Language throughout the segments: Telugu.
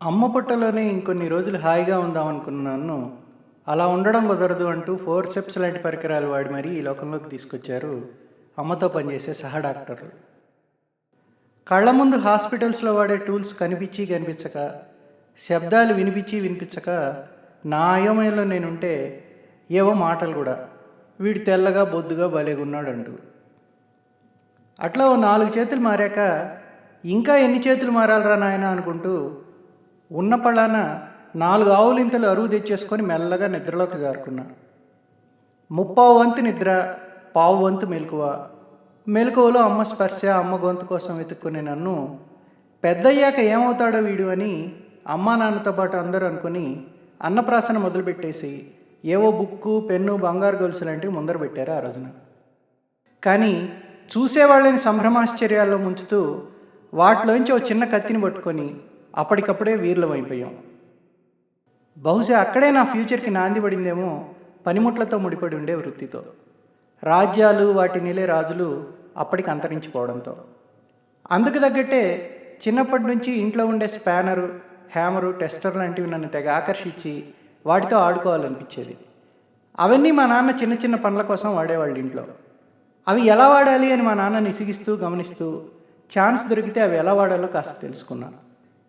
అమ్మ పుట్టలోనే ఇంకొన్ని రోజులు హాయిగా ఉందాం అనుకున్నాను అలా ఉండడం కుదరదు అంటూ ఫోర్ సెప్స్ లాంటి పరికరాలు వాడి మరీ ఈ లోకంలోకి తీసుకొచ్చారు అమ్మతో పనిచేసే సహా డాక్టర్లు. కళ్ళ ముందు హాస్పిటల్స్లో వాడే టూల్స్ కనిపించి కనిపించక శబ్దాలు వినిపించి వినిపించక నా అయోమయంలో నేనుంటే ఏవో మాటలు కూడా వీడు తెల్లగా బొద్దుగా భలేగున్నాడు అంటూ అట్లా ఓ నాలుగు చేతులు మారాక ఇంకా ఎన్ని చేతులు మారాలరా నాయన అనుకుంటూ ఉన్న పళాన నాలుగు ఆవులింతలు అరువు తెచ్చేసుకొని మెల్లగా నిద్రలోకి జారుకున్నా. ముప్పావు వంతు నిద్ర పావు వంతు మెలకువ. మెలకువలో అమ్మ స్పర్శ అమ్మ గొంతు కోసం వెతుక్కునే నన్ను పెద్దయ్యాక ఏమవుతాడో వీడు అని అమ్మా నాన్నతో పాటు అందరూ అనుకుని అన్నప్రాసన మొదలుపెట్టేసి ఏవో బుక్కు పెన్ను బంగారు గొలుసు లాంటివి ముందర పెట్టారు ఆ రోజున. కానీ చూసేవాళ్ళని సంభ్రమాశ్చర్యాల్లో ముంచుతూ వాటిలోంచి ఓ చిన్న కత్తిని పట్టుకొని అప్పటికప్పుడే వీర్లం అయిపోయాం. బహుశా అక్కడే నా ఫ్యూచర్కి నాంది పడిందేమో పనిముట్లతో ముడిపడి ఉండే వృత్తితో. రాజ్యాలు వాటి నిలే రాజులు అప్పటికి అంతరించిపోవడంతో. అందుకు తగ్గట్టే చిన్నప్పటి నుంచి ఇంట్లో ఉండే స్పానరు హ్యామరు టెస్టర్ లాంటివి నన్ను తెగ ఆకర్షించి వాటితో ఆడుకోవాలనిపించేది. అవన్నీ మా నాన్న చిన్న చిన్న పనుల కోసం వాడేవాళ్ళు ఇంట్లో. అవి ఎలా వాడాలి అని మా నాన్న నిసిగిస్తూ గమనిస్తూ ఛాన్స్ దొరికితే అవి ఎలా వాడాలో కాస్త తెలుసుకున్నాను.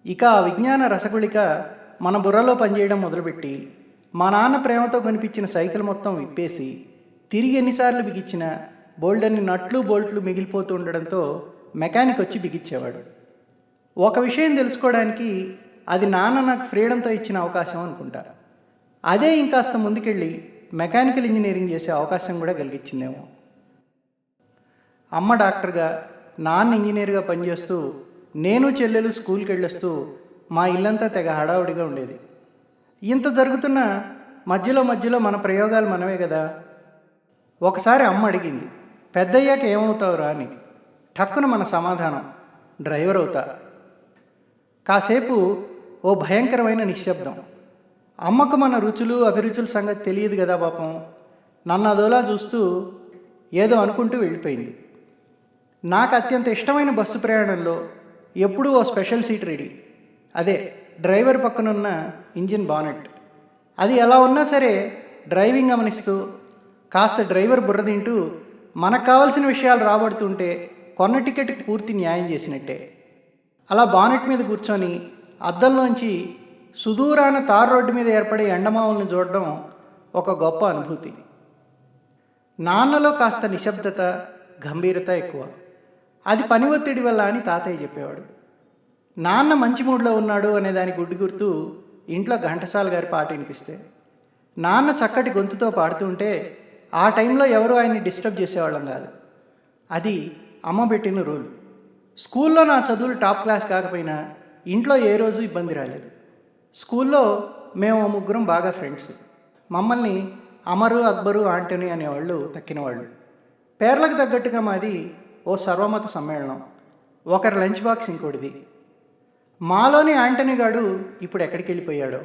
ఇక ఆ విజ్ఞాన రసగుళిక మన బుర్రలో పనిచేయడం మొదలుపెట్టి మా నాన్న ప్రేమతో కనిపించిన సైకిల్ మొత్తం విప్పేసి తిరిగి ఎన్నిసార్లు బిగించినా బోల్డన్ని నట్లు బోల్ట్లు మిగిలిపోతూ ఉండడంతో మెకానిక్ వచ్చి బిగించేవాడు. ఒక విషయం తెలుసుకోవడానికి అది నాన్న నాకు ఫ్రీడంతో ఇచ్చిన అవకాశం అనుకుంటా. అదే ఇంకాస్త ముందుకెళ్ళి మెకానికల్ ఇంజనీరింగ్ చేసే అవకాశం కూడా కలిగించిందేమో. అమ్మ డాక్టర్గా నాన్న ఇంజనీర్గా పనిచేస్తూ నేను చెల్లెలు స్కూల్కి వెళ్ళొస్తూ మా ఇల్లంతా తెగ హడావుడిగా ఉండేది. ఇంత జరుగుతున్న మధ్యలో మధ్యలో మన ప్రయోగాలు మనమే కదా? ఒకసారి అమ్మ అడిగింది పెద్దయ్యాక ఏమవుతావురా? అని. ఠక్కున మన సమాధానం డ్రైవర్ అవుతా. కాసేపు ఓ భయంకరమైన నిశ్శబ్దం. అమ్మకు మన రుచులు అభిరుచుల సంగతి తెలియదు కదా పాపం. నన్ను అదోలా చూస్తూ ఏదో అనుకుంటూ వెళ్ళిపోయింది. నాకు అత్యంత ఇష్టమైన బస్సు ప్రయాణంలో ఎప్పుడూ ఓ స్పెషల్ సీట్ రెడీ. అదే డ్రైవర్ పక్కనున్న ఇంజిన్ బానెట్. అది ఎలా ఉన్నా సరే డ్రైవింగ్ గమనిస్తూ కాస్త డ్రైవర్ బుర్ర తింటూ మనకు కావాల్సిన విషయాలు రాబడుతుంటే కొన్న టికెట్కి పూర్తి న్యాయం చేసినట్టే. అలా బానెట్ మీద కూర్చొని అద్దంలోంచి సుదూరాన తార్ రోడ్డు మీద ఏర్పడే ఎండమావుల్ని చూడడం ఒక గొప్ప అనుభూతి. నాన్నలో కాస్త నిశ్శబ్దత గంభీరత ఎక్కువ. అది పని ఒత్తిడి వల్ల అని తాతయ్య చెప్పేవాడు. నాన్న మంచి మూడ్లో ఉన్నాడు అనే దాని గుడ్డు గుర్తు ఇంట్లో ఘంటసాల గారి పాట వినిపిస్తే నాన్న చక్కటి గొంతుతో పాడుతుంటే ఆ టైంలో ఎవరు ఆయన్ని డిస్టర్బ్ చేసేవాళ్ళం కాదు. అది అమ్మ పెట్టిన రూల్. స్కూల్లో నా చదువులు టాప్ క్లాస్ కాకపోయినా ఇంట్లో ఏ రోజు ఇబ్బంది రాలేదు. స్కూల్లో మేము ముగ్గురం బాగా ఫ్రెండ్స్. మమ్మల్ని అమరు అక్బరు ఆంటనీ అనేవాళ్ళు తక్కినవాళ్ళు. పేర్లకు తగ్గట్టుగా మాది ఓ సర్వమత సమ్మేళనం. ఒకరి లంచ్ బాక్స్ ఇంకోటిది. మాలోని ఆంటనీ గాడు ఇప్పుడు ఎక్కడికి వెళ్ళిపోయాడో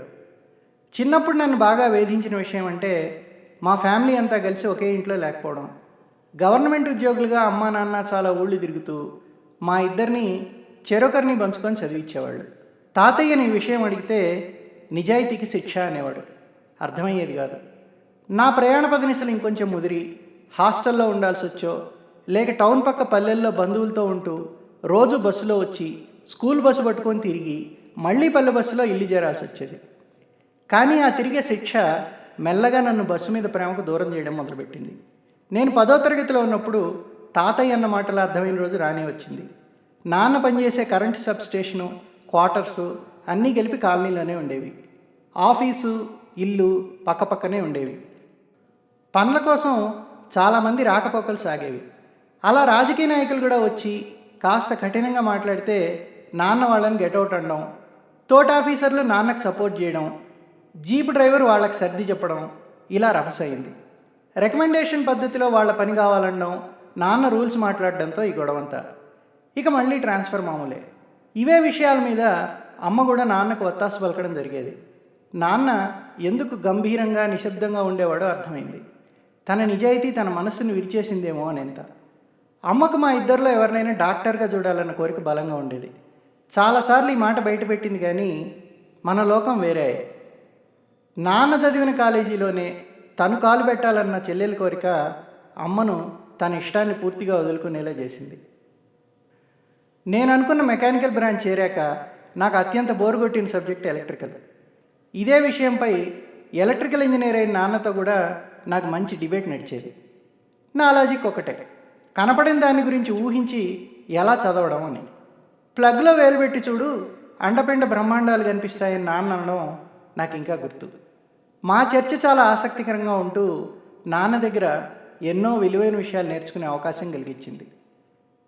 చిన్నప్పుడు నన్ను బాగా వేధించిన విషయం అంటే మా ఫ్యామిలీ అంతా కలిసి ఒకే ఇంట్లో లేకపోవడం. గవర్నమెంట్ ఉద్యోగులుగా అమ్మా నాన్న చాలా ఊళ్ళు తిరుగుతూ మా ఇద్దరిని చెరొకరిని పంచుకొని చదివించేవాళ్ళు తాతయ్యని నీ విషయం అడిగితే నిజాయితీకి శిక్ష అనేవాడు. అర్థమయ్యేది కాదు. నా ప్రయాణ పదనిసలు ఇంకొంచెం ముదిరి హాస్టల్లో ఉండాల్సి వచ్చో లేక టౌన్ పక్క పల్లెల్లో బంధువులతో ఉంటూ రోజు బస్సులో వచ్చి స్కూల్ బస్సు పట్టుకొని తిరిగి మళ్ళీ పల్లె బస్సులో ఇల్లు చేరాల్సి వచ్చేది. కానీ ఆ తిరిగే శిక్ష మెల్లగా నన్ను బస్సు మీద ప్రేమకు దూరం చేయడం మొదలుపెట్టింది. నేను పదో తరగతిలో ఉన్నప్పుడు తాతయ్య అన్న మాటలు అర్థమైన రోజు రానే వచ్చింది. నాన్న పనిచేసే కరెంట్ సబ్ స్టేషను క్వార్టర్సు అన్నీ కలిపి కాలనీలోనే ఉండేవి. ఆఫీసు ఇల్లు పక్కపక్కనే ఉండేవి. పనుల కోసం చాలామంది రాకపోకలు సాగేవి. అలా రాజకీయ నాయకులు కూడా వచ్చి కాస్త కఠినంగా మాట్లాడితే నాన్న వాళ్ళని గెటౌట్ అనడం తోట ఆఫీసర్లు నాన్నకు సపోర్ట్ చేయడం జీప్ డ్రైవర్ వాళ్ళకి సర్ది చెప్పడం ఇలా రభస అయింది రికమెండేషన్ పద్ధతిలో వాళ్ళ పని కావాలనడం నాన్న రూల్స్ మాట్లాడడంతో ఈ గొడవంతా. ఇక మళ్ళీ ట్రాన్స్ఫర్ మామూలే. ఇవే విషయాల మీద అమ్మ కూడా నాన్నకు ఒత్తాసు పలకడం జరిగేది. నాన్న ఎందుకు గంభీరంగా నిశ్శబ్దంగా ఉండేవాడో అర్థమైంది. తన నిజాయితీ తన మనస్సును విరిచేసిందేమో అని అమ్మకు మా ఇద్దరిలో ఎవరినైనా డాక్టర్గా చూడాలన్న కోరిక బలంగా ఉండేది. చాలాసార్లు ఈ మాట బయటపెట్టింది కానీ మన లోకం వేరే. నాన్న చదివిన కాలేజీలోనే తను కాలు పెట్టాలన్న చెల్లెల కోరిక అమ్మను తన ఇష్టాన్ని పూర్తిగా వదులుకునేలా చేసింది. నేను అనుకున్న మెకానికల్ బ్రాంచ్ చేరాక నాకు అత్యంత బోరు కొట్టిన సబ్జెక్ట్ ఎలక్ట్రికల్. ఇదే విషయంపై ఎలక్ట్రికల్ ఇంజనీర్ అయిన నాన్నతో కూడా నాకు మంచి డిబేట్ నడిచేది. నా లాజిక్ ఒకటే. కనపడిన దాని గురించి ఊహించి ఎలా చదవడం అని. ప్లగ్లో వేలు పెట్టి చూడు అండపిండ బ్రహ్మాండాలు కనిపిస్తాయని నాన్న అనడం నాకు ఇంకా గుర్తు. మా చర్చ చాలా ఆసక్తికరంగా ఉంటూ నాన్న దగ్గర ఎన్నో విలువైన విషయాలు నేర్చుకునే అవకాశం కలిగించింది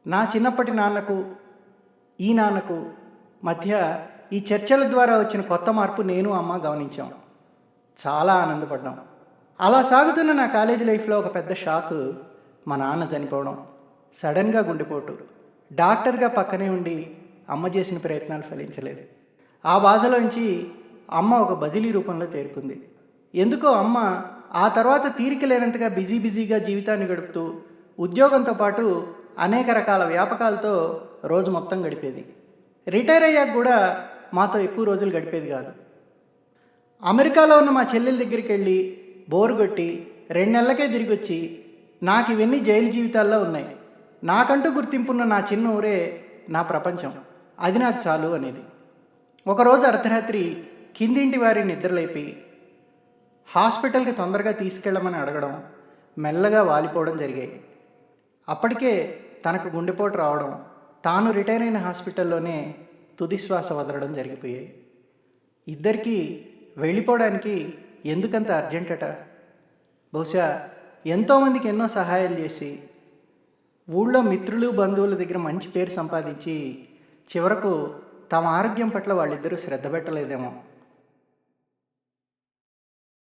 నా చిన్నప్పటి నాన్నకు ఈ నాన్నకు మధ్య ఈ చర్చల ద్వారా వచ్చిన కొత్త మార్పు నేను అమ్మ గమనించాం. చాలా ఆనందపడ్డాం. అలా సాగుతున్న నా కాలేజీ లైఫ్లో ఒక పెద్ద షాక్ మా నాన్న చనిపోవడం. సడన్గా గుండెపోటు. డాక్టర్గా పక్కనే ఉండి అమ్మ చేసిన ప్రయత్నాలు ఫలించలేదు. ఆ బాధలోంచి అమ్మ ఒక బదిలీ రూపంలో తేరుకుంది. ఎందుకో అమ్మ ఆ తర్వాత తీరిక లేనంతగా బిజీ బిజీగా జీవితాన్ని గడుపుతూ ఉద్యోగంతో పాటు అనేక రకాల వ్యాపకాలతో రోజు మొత్తం గడిపేది. రిటైర్ అయ్యాక కూడా మాతో ఎక్కువ రోజులు గడిపేది కాదు. అమెరికాలో ఉన్న మా చెల్లెల దగ్గరికి వెళ్ళి బోరు కొట్టి రెండు నెలలకే తిరిగి వచ్చి నాకు ఇవన్నీ జైలు జీవితాల్లో ఉన్నాయి. నాకంటూ గుర్తింపున్న నా చిన్న ఊరే నా ప్రపంచం. అది నాకు చాలు అనేది. ఒకరోజు అర్ధరాత్రి కిందింటి వారి నిద్రలేపి హాస్పిటల్కి తొందరగా తీసుకెళ్ళమని అడగడం మెల్లగా వాలిపోవడం జరిగాయి. అప్పటికే తనకు గుండెపోటు రావడం తాను రిటైర్ అయిన హాస్పిటల్లోనే తుది శ్వాస వదలడం జరిగిపోయాయి. ఇద్దరికీ వెళ్ళిపోవడానికి ఎందుకంత అర్జెంటట? బహుశా ఎంతోమందికి ఎన్నో సహాయాలు చేసి ఊళ్ళో మిత్రులు బంధువుల దగ్గర మంచి పేరు సంపాదించి చివరకు తమ ఆరోగ్యం పట్ల వాళ్ళిద్దరూ శ్రద్ధ పెట్టలేదేమో.